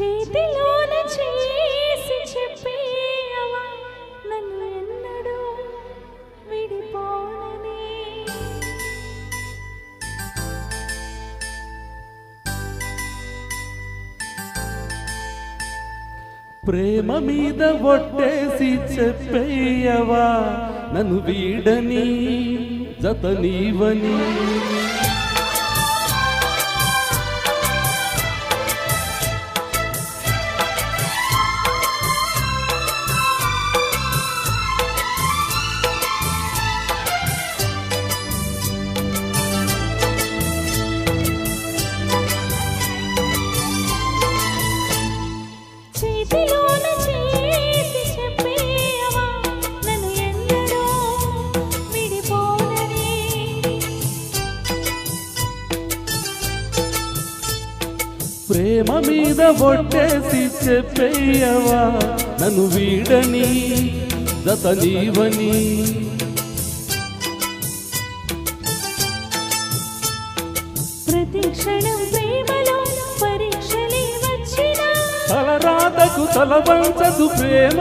చేతిలోన చేసి చెప్పేయవా? నన్ను ఎన్నడూ విడిపోనని. ప్రేమ మీద ఒట్టేసి చెప్పేయవా? నన్ను వీడని జత నీవని ప్రేమ మీద ఒట్టేసి చెప్పేయవా? నన్ను వీడని జత నీవని ప్రతి క్షణం ప్రేమలో పరీక్షలే వచ్చినా తలరాతకు తలవంచదు ప్రేమ.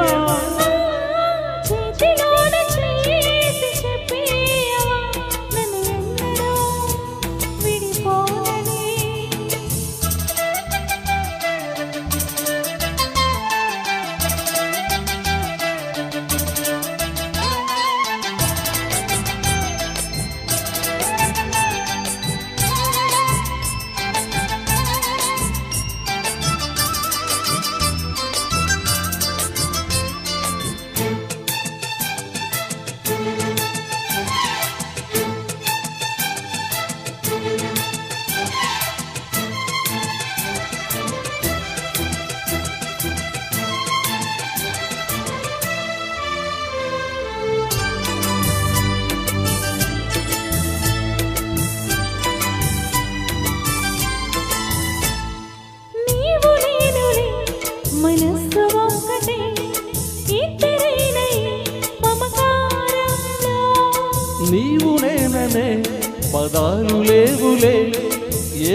పదాలు లేవులే.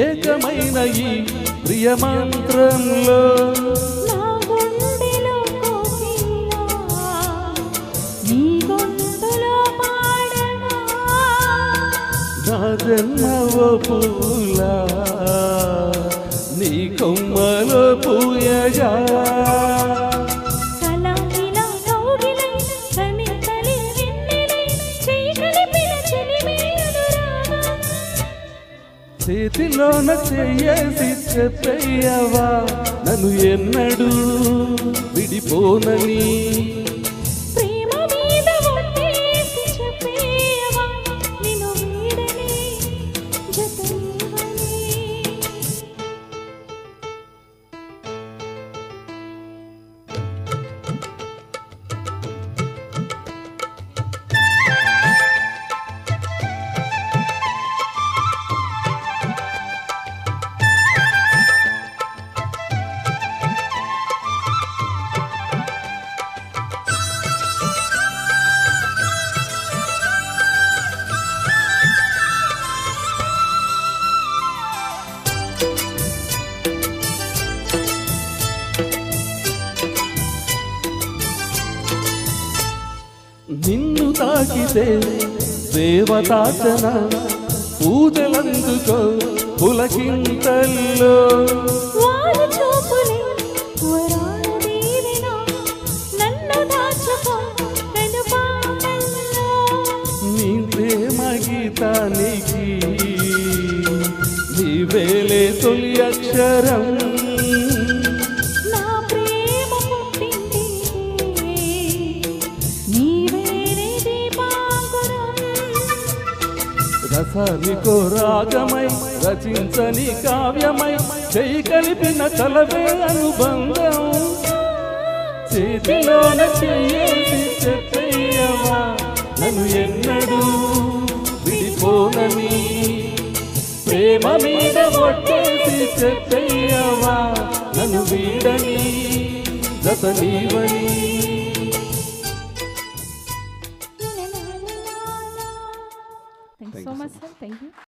ఏకమైన ఈ పాడగా నా జన్మవో పూలా నీ కొమ్మలో పూయగా. చేతిలోన చెయ్యేసి చెప్పయ్యవా? నన్ను ఎన్నడూ విడిపోనని. నిన్ను తాకితే దేవతాచన పూజలందుకో పులకింతల్లో. నీ ప్రేమ గీతానికి నీవేలే తొలి అక్షరం. రసానికో రాగమై రచించని కావ్యమై చేయి కలిపిన కలవే అనుబంధం. చేతిలోన చెయ్యేసి చెప్పేయవా నన్ను ఎన్నడూ విడిపోనని. ప్రేమ మీద ఒట్టేసి చెప్పేయవా నన్ను వీడని జత నీవని